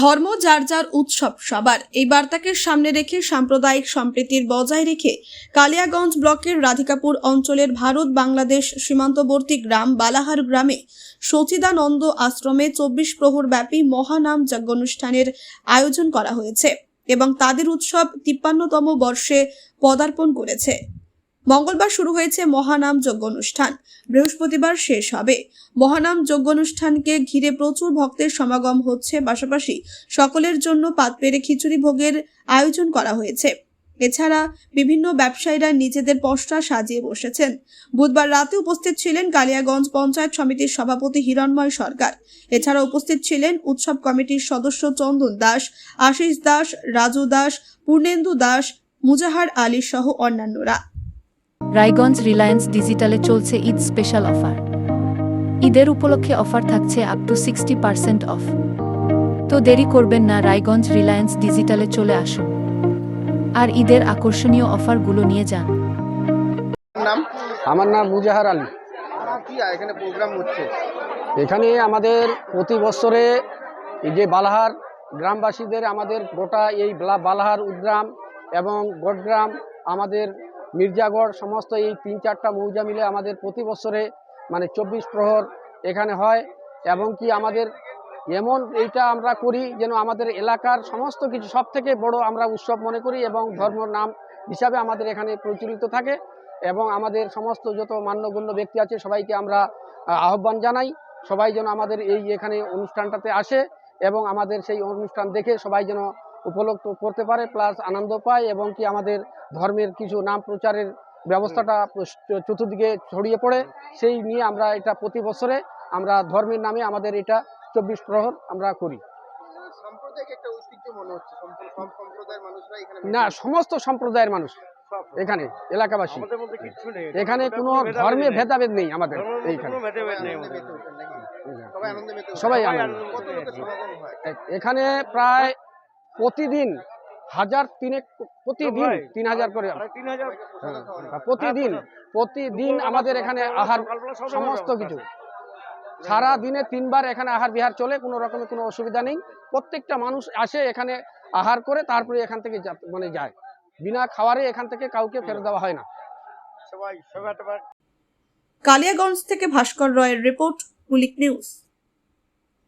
ধর্ম, যার যার উৎসব, সবার। এই বার্তাকে সামনে রেখে সাম্প্রদায়িক সম্প্রীতির বজায় রেখে কালিয়াগঞ্জ ব্লকের রাধিকাপুর অঞ্চলের ভারত বাংলাদেশ সীমান্তবর্তী গ্রাম বালাহার গ্রামে সচিদানন্দ আশ্রমে চব্বিশ প্রহর ব্যাপী মহানাম যজ্ঞানুষ্ঠানের আয়োজন করা হয়েছে এবং তাদের উৎসব তিপ্পান্নতম বর্ষে পদার্পণ করেছে। মঙ্গলবার শুরু হয়েছে মহানাম যজ্ঞ অনুষ্ঠান। বৃহস্পতিবার শেষ হবে। মহানাম যজ্ঞ অনুষ্ঠানকে ঘিরে প্রচুর ভক্তের সমাগম হচ্ছে, পাশাপাশি সকলের জন্য পাত পেরে খিচুড়ি ভোগের আয়োজন করা হয়েছে। এছাড়া বিভিন্ন ব্যবসায়ীরা নিজেদের পসরা সাজিয়ে বসেছেন। বুধবার রাতে উপস্থিত ছিলেন কালিয়াগঞ্জ পঞ্চায়েত সমিতির সভাপতি হিরণময় সরকার। এছাড়া উপস্থিত ছিলেন উৎসব কমিটির সদস্য চন্দন দাস, আশিস দাস, রাজু দাস, পূর্ণেন্দু দাস, মুজাহার আলী সহ অন্যান্যরা। রায়গঞ্জ রিলায়েন্স ডিজিটালে চলছে ঈদ স্পেশাল অফার। ঈদের উপলক্ষে অফার থাকছে up to sixty percent off তো দেরি করবেন না রায়গঞ্জ রিলায়েন্স ডিজিটালে চলে আসুন। আর ঈদের আকর্ষণীয় অফারগুলো নিয়ে যান। নাম? আমার নাম মুজাহার আলী। কি এখানে প্রোগ্রাম হচ্ছে? এখানে আমাদের প্রতি বছরে এই যে বালাহার গ্রামবাসীদের আমাদের গোটা এই বালাহার উদ্গ্রাম এবং গড়গ্রাম আমাদের মির্জাগড়, সমস্ত এই তিন চারটা মৌজা মিলে আমাদের প্রতি বছরে মানে চব্বিশ প্রহর এখানে হয় এবং কি আমাদের এমন এইটা আমরা করি যেন আমাদের এলাকার সমস্ত কিছু সব থেকে বড় আমরা উৎসব মনে করি এবং ধর্ম নাম হিসাবে আমাদের এখানে প্রচলিত থাকে এবং আমাদের সমস্ত যত মান্যগণ্য ব্যক্তি আছে সবাইকে আমরা আহ্বান জানাই। সবাই যেন আমাদের এই এখানে অনুষ্ঠানটাতে আসে এবং আমাদের সেই অনুষ্ঠান দেখে সবাই যেন উপলব্ধ করতে পারে প্লাস আনন্দ পায় এবং কি আমাদের ধর্মের কিছু নাম প্রচারের ব্যবস্থাটা চ- চতুর্দিকে ছড়িয়ে পড়ে। সেই নিয়ে আমরা এটা প্রতি বছরে আমরা ধর্মের নামে আমাদের এটা চব্বিশ প্রহর আমরা করি। মনে না সমস্ত সম্প্রদায়ের মানুষ এখানে এলাকাবাসী। আমাদের মধ্যে কিচ্ছু নেই। এখানে কোনো ধর্মে ভেদাভেদ নেই। আমাদের ধর্মের এইখানে? সবাই এখানে প্রায় প্রতিদিন হাজার তিনেক প্রতিদিন তিন হাজার করে। তিন হ্যাঁ, প্রতিদিন প্রতিদিন আমাদের এখানে আহার সমস্ত কিছু। সারা দিনে তিনবার এখানে আহার বিহার চলে কোনো রকমের কোনো অসুবিধা নেই। প্রত্যেকটা মানুষ আসে এখানে আহার করে তারপরে এখান থেকে মানে যায়। বিনা খাওয়ারে এখান থেকে কাউকে ফেরত দেওয়া হয় না। কালিয়াগঞ্জ থেকে ভাস্কর রয়ের রিপোর্ট পুলিক নিউজ।